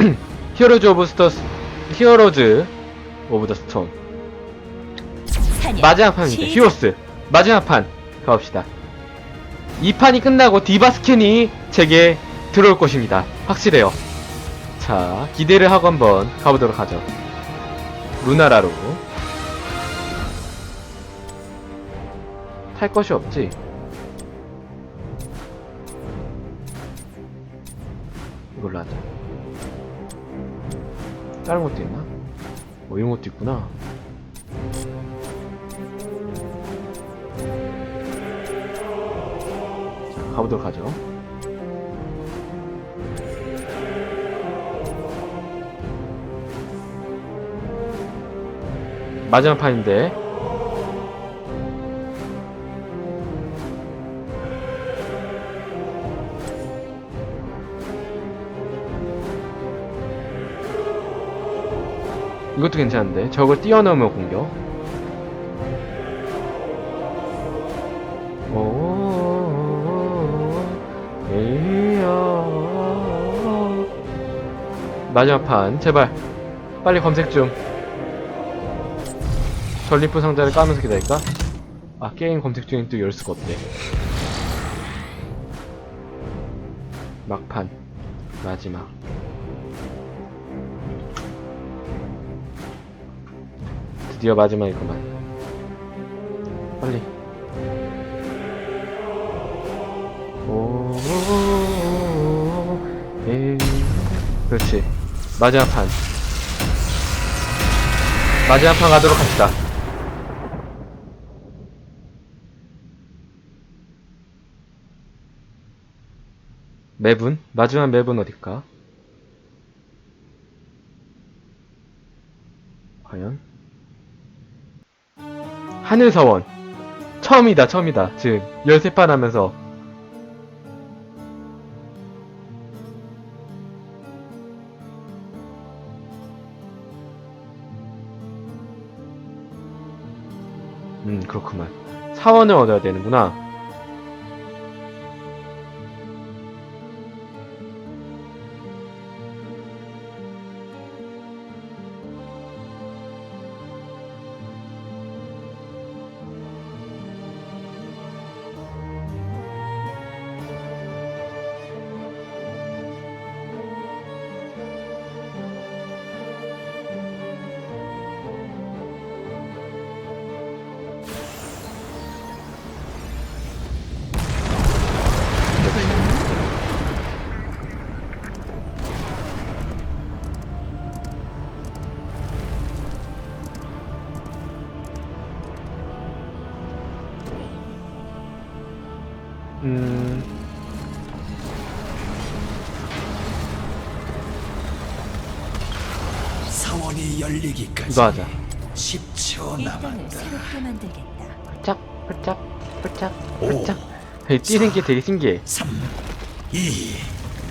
히어로즈 오브 스토스 히어로즈 오브 더 사냥, 마지막 판입니다. 히오스 마지막 판 가봅시다. 이 판이 끝나고 디바 스캔이 제게 들어올 것입니다. 확실해요. 자 기대를 하고 한번 가보도록 하죠. 루나라로 탈 것이 없지. 이걸로 하자. 다른 것도 있나? 뭐 이런 것도 있구나. 자, 가보도록 하죠. 마지막 판인데 이것도 괜찮은데. 저걸 뛰어넘어 공격. 마지막 판. 제발. 빨리 검색 좀. 전리품 상자를 까면서 기다릴까? 아 게임 검색 중에 또열 수가 없대 막판. 마지막 드디어 마지막이구만 빨리 오, 에, 그렇지. 마지막 판. 마지막 판 가도록 합시다. 맵은? 마지막 맵은 어딜까? 과연? 하늘사원. 처음이다, 처음이다. 지금 13판 하면서 음, 그렇구만. 사원을 얻어야 되는구나. 열리기까지 이거 하자. 10초 이 땅을 남았다. 새롭게 만들겠다. 홀짝, 오, 홀짝. 이 뛰는 게 되게 신기해. 3, 2,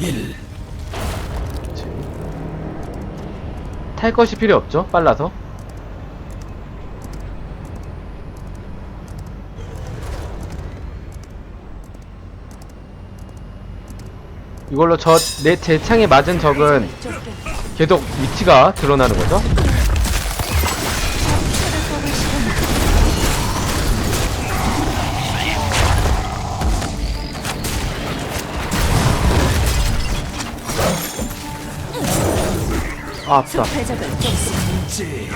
1. 그치. 탈 것이 필요 없죠? 빨라서. 이걸로 저, 내, 제 창에 맞은 적은. 계속 위치가 드러나는 거죠? 아, 아프다. 적을. 이제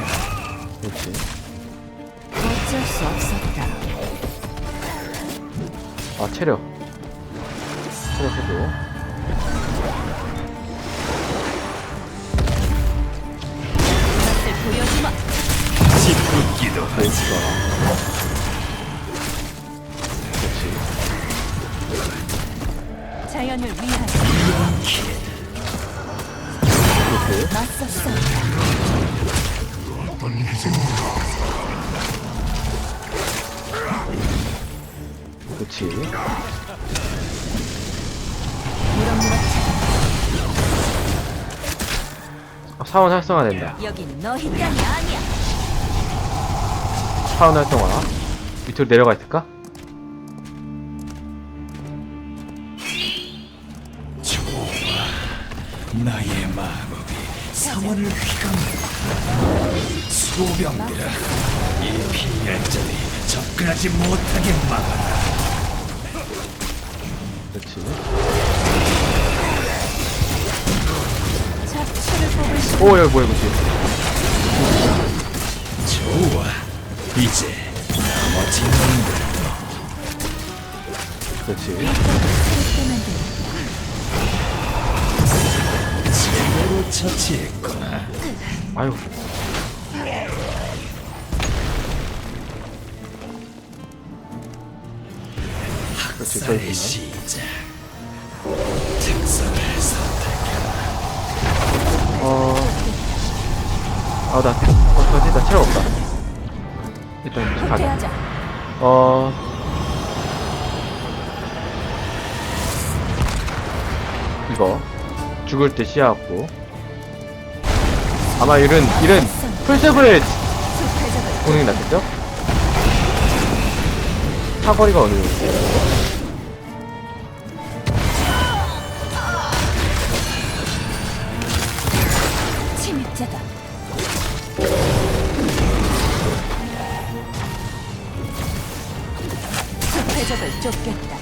그렇지. 어쩔 수 없었다. 아, 체력. 체력 해도. 그렇지. 자연을 위하여 이렇게. 맞섰어. 무럭무럭 아, 사원 활성화된다. 여긴 너희 땅이 아니야. 사원 활성화. 밑으로 내려가 있을까? 좋아. 나의 말 마법이 사원을 휘감는다. 수호병들아, 이 피할자들이 접근하지 못하게 막아라. 그렇지. 잡초를 뽑을 오, 뭐야, 뭐지? 좋아, 이제 나머지 놈들 그렇지. 제대로 처치했구나. 아유. 그렇지, 저기 시작. 특성을 선택해라. 어. 아, 나, 어떡하지? 나 체력 없다. 일단, 가자. 어. 이거. 죽을 때 씨앗고. 아마 이런, 이런 적을 보는 게 낫겠죠? 사거리가 어느 정도? 적을 쫓겠다.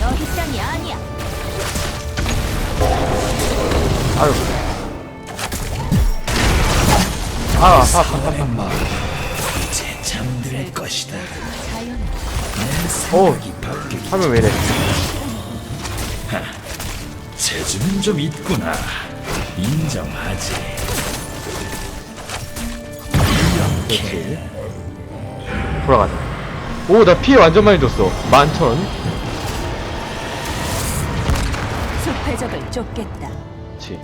여기 너희 땅이 아니야. 아유. 아, 아파, 아파, 마음 이제 잠들 것이다. 자연 바뀌기 하면 왜 이래? 재주는 좀 있구나. 인정하지. 그렇지. 돌아가자. 오, 나 피해 완전 많이 줬어. 만천. 숲의 적을 쫓겠다. 그렇지.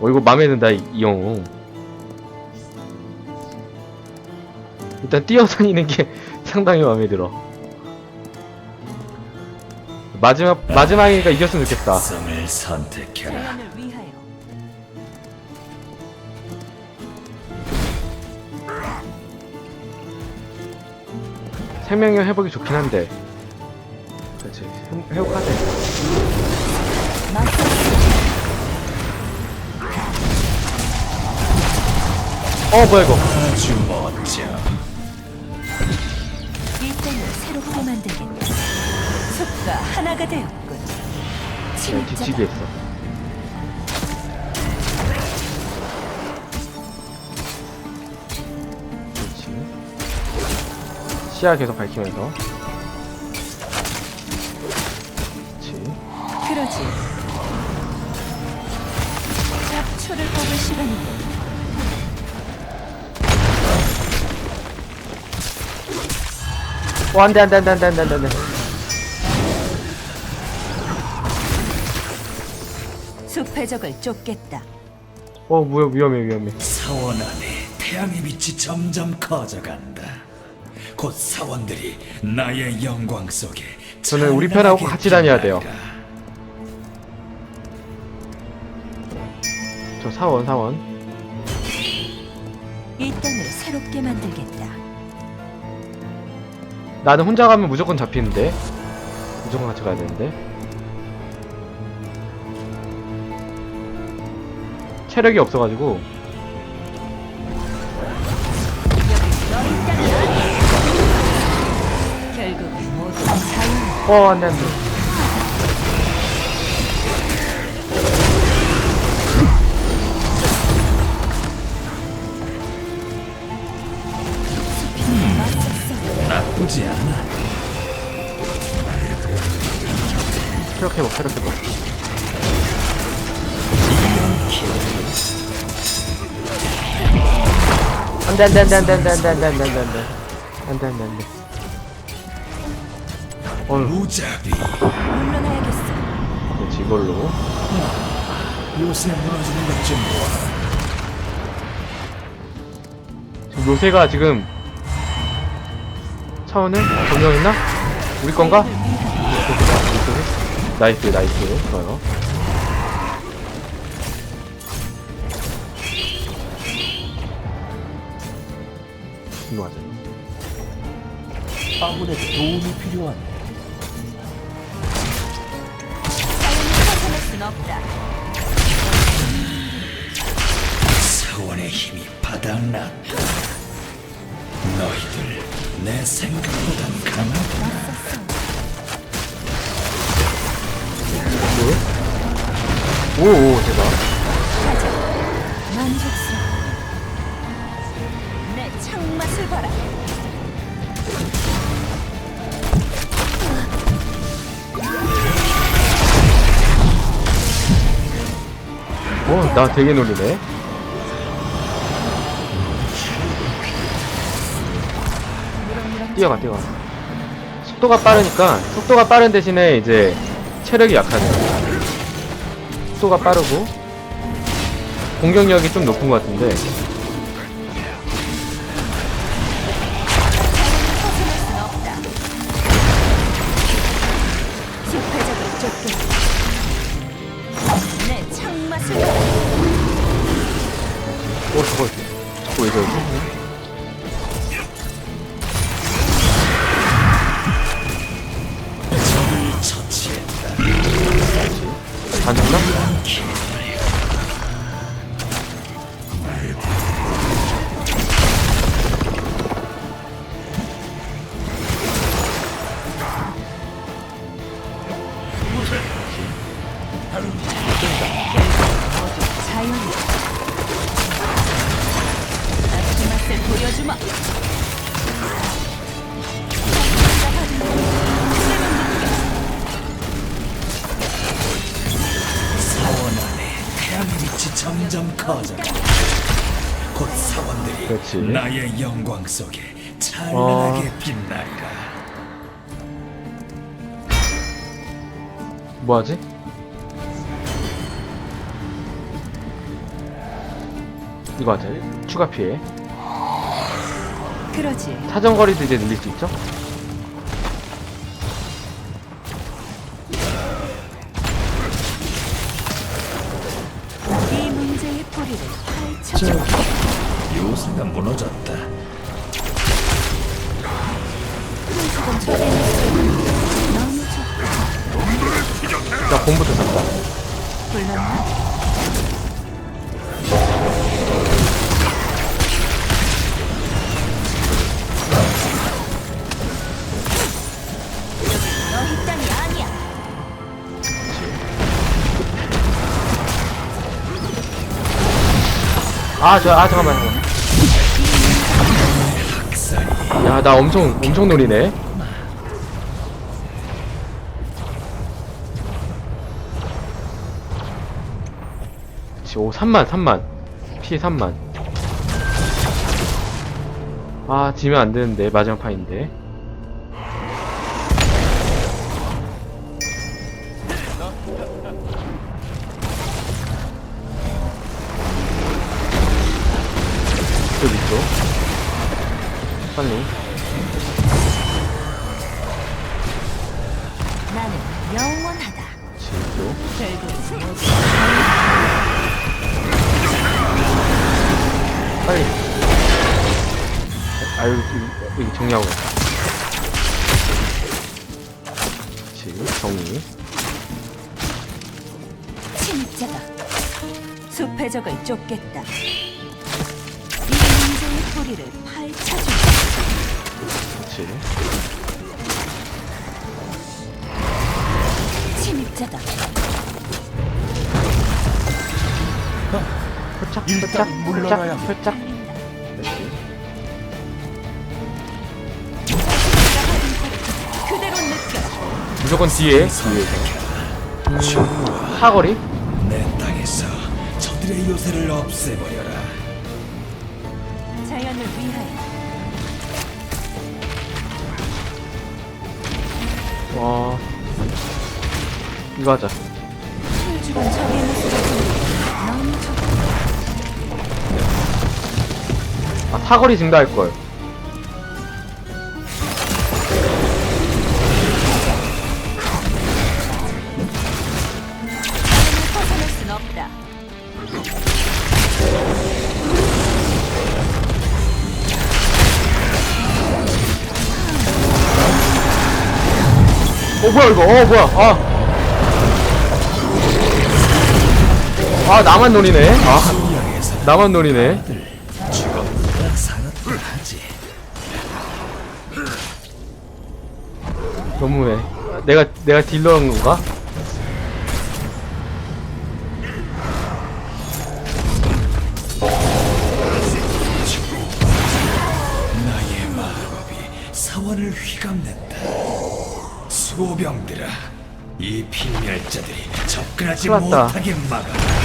어, 이거 맘에 든다, 이, 이 영웅. 일단 뛰어다니는 게 상당히 마음에 들어. 마지막, 마지막이니까 이겼으면 좋겠다. 선택해라. 생명력 회복이 좋긴 한데. 그렇지. 회- 회복하자. 어, 뭐야, 이거. 아주 멋져. 이 땅을 새롭게 만들겠다. 숲과 하나가 되었군. 네. 뒤치기 했어. 시야 계속 밝히면서. 그렇지. 그러지. 잡초를 뽑을 시간이군. 어, 안 돼, 안 돼, 안 돼, 안 돼, 안 돼, 안 돼, 안 돼. 숲의 적을 쫓겠다. 어, 뭐야, 위험해, 위험해. 사원 안에 태양의 빛이 점점 커져간다. 곧 사원들이 나의 영광 속에 저는 우리 편하고 같이 다녀야 돼요. 빛나리라. 저 사원, 사원. 이 땅을 새롭게 만들겠다. 나는 혼자 가면 무조건 잡히는데. 무조건 같이 가야 되는데. 체력이 없어가지고. 어, 안 돼, 안 돼. 나쁘지 않아. 체력 회복, 체력 회복. 안 돼, 안 돼, 안 돼, 안 돼, 안 돼, 안 돼, 안 돼, 안 돼, 안 돼, 안 돼. 안 돼. 어, 무자비 물러나야겠어. 그렇지, 이걸로. 요새 무너지는 것좀 보아. 지금 요새가 지금 차원을 점령했나? 우리 건가? 나이스 나이스 좋아요 이거 맞아 아군에게 도움이 필요하네. 없다. 사원의 힘이 바닥났다. 너희들 내 생각보단 강하구나. 오, 오, 대박. 만족스러워. 내 창맛을 봐라. 나 되게 놀리네. 뛰어가, 뛰어가. 속도가 빠르니까, 속도가 빠른 대신에 이제 체력이 약하네요. 속도가 빠르고, 공격력이 좀 높은 것 같은데, 나의 영광 속에 찬란하게 빛나리라. 뭐하지? 이거 하자. 추가 피해. 그러지. 사정거리도 이제 늘릴 수 있죠? 무너졌다. 지금 저의 모습은 너무 좋고 자, 공부도 샀다. 불렀나? 너희 땅이 아니야. 아, 저, 아, 잠깐만, 잠깐만. 야, 나 엄청, 엄청 노리네. 그치, 오, 3만, 3만. 피해 3만. 아, 지면 안 되는데, 마지막 판인데. 빨리. 나는 영원하다. 지금 결국 빨리. 아, 여기, 여기, 여기 정리하고 가. 그렇지, 정리. 침입자다. 숲의 적을 쫓겠다. 이 문제의 뿌리를 파헤쳐준다. 그렇지. 침입자다. 펼짝, 일단 펼짝, 물러나야 펼짝, 펼짝. 그렇지. 그대로 느껴라. 무조건 뒤에. 음, 사거리? 내 땅에서 저들의 요새를 없애버려라. 자연을 위하여 와. 이거 하자. 아, 사거리 증가할걸. 어 뭐야 이거 어 뭐야 아 아, 나만 노리네. 아, 나만 노리네. 너무해. 내가, 내가 딜러한 건가? 수호병들아, 이 필멸자들이 접근하지 큰일 났다. 못하게 막아. 용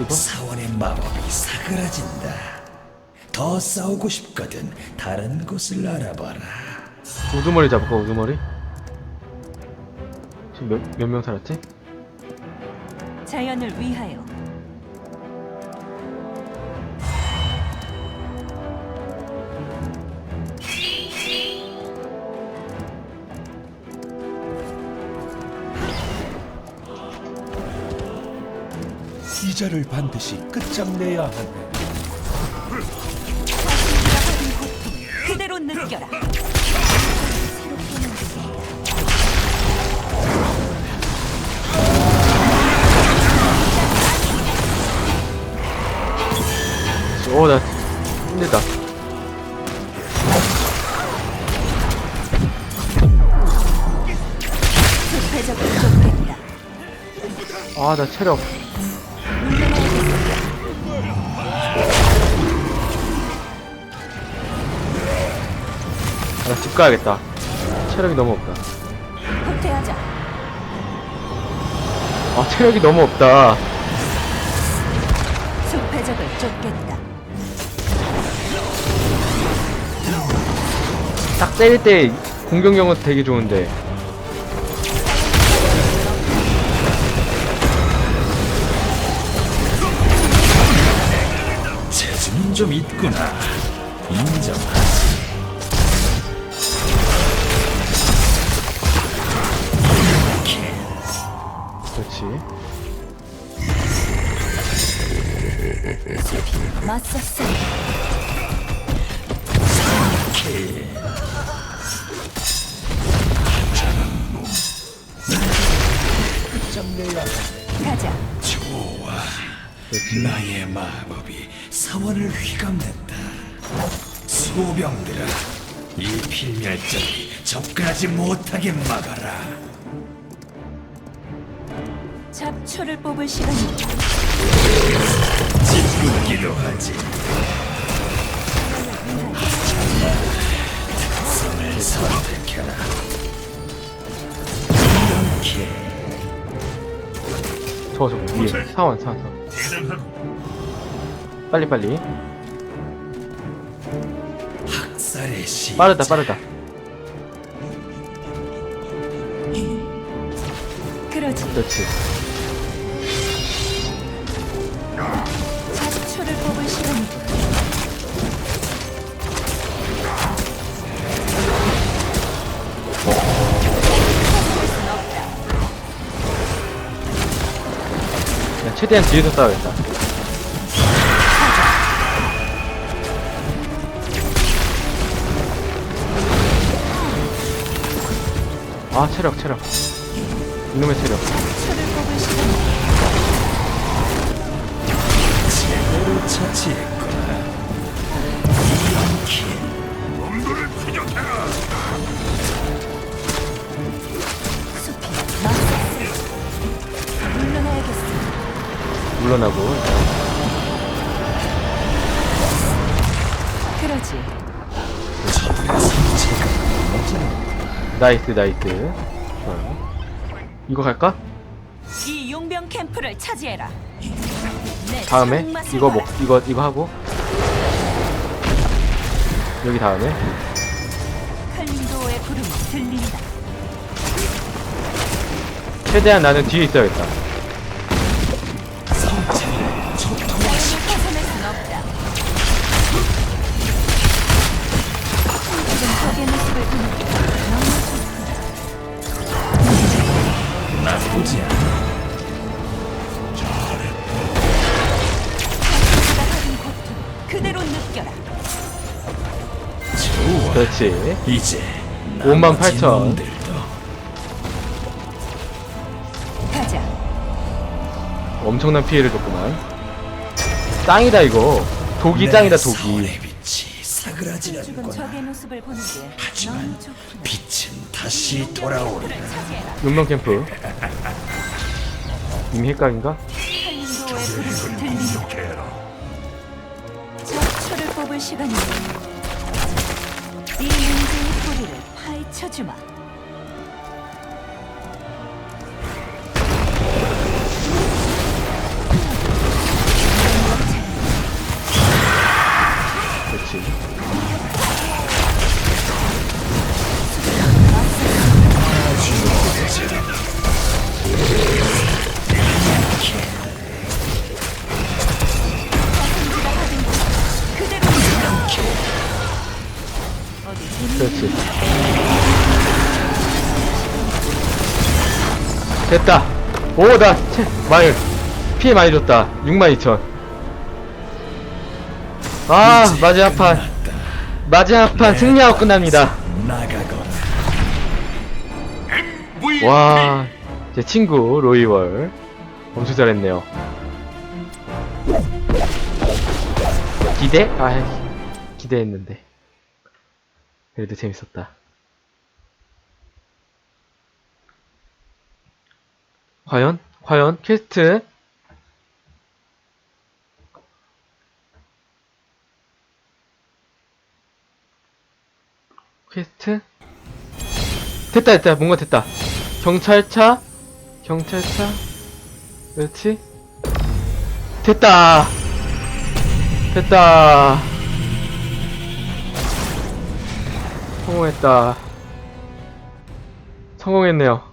이거? 사원의 마법이 사그라진다. 더 싸우고 싶거든 다른 곳을 알아봐라. 우두머리 잡을까, 우두머리? 지금 몇, 몇명 살았지? 자연을 위하여 이자를 반드시 끝장내야 고통 그대로 느껴라. 오, 나 힘들다. 아, 나 체력. 나 집 가야겠다. 체력이 너무 없다. 후퇴하자. 아, 체력이 너무 없다. 숲의 적을 쫓겠다. 딱 때릴 때 공격력은 되게 좋은데. 재주는 좀 있구나. 인정하 지. 그렇지. 맞섰어. 가자. 좋아. 나의 마법이 사원을 휘감는다. 수호병들아, 이 필멸자들이 접근하지 못하게 막아라. 잡초를 뽑을 시간이다. 짓궂기도 하지. 특성을 선택해라. 이렇게 저, 저, 위에. 사원, 사원, 사원. 빨리, 빨리. 학살의 시. 빠르다, 빠르다. 그러지. 그렇지. 최대한 뒤에서 싸워야겠다. 아, 체력, 체력. 이놈의 체력. 처치 물러나고. 그러지. 나이스, 나이스. 좋아요. 이거 갈까? 이 용병 캠프를 차지해라. 내 다음에 장맛을 이거 봐라. 먹 이거 이거 하고 여기 다음에 칼림도의 부름이 들린다. 최대한 나는 뒤에 있어야겠다. 그렇지. 이제 58,000. 나머지 놈들도 가자. 엄청난 피해를 줬구만. 짱이다 이거. 독이 내 짱이다 독이. 빛이 죽은 사그라지는구나 적의 모습을 보는 게 너무 하지만 좋구나. 빛은 다시 돌아오리라. 용명 캠프. 이미 부름이 들린다. 적초를 뽑을 시간이다. 이 문제의 뿌리를 파헤쳐주마. 됐다. 오, 나, 채, 많이, 피해 많이 줬다. 62,000. 아, 마지막 판. 마지막 판 승리하고 끝납니다. 와, 제 친구, 로이월. 엄청 잘했네요. 기대? 아, 기대했는데. 그래도 재밌었다. 과연? 과연? 퀘스트? 퀘스트? 됐다, 됐다. 뭔가 됐다. 경찰차? 경찰차? 그렇지? 됐다! 됐다! 성공했다. 성공했네요.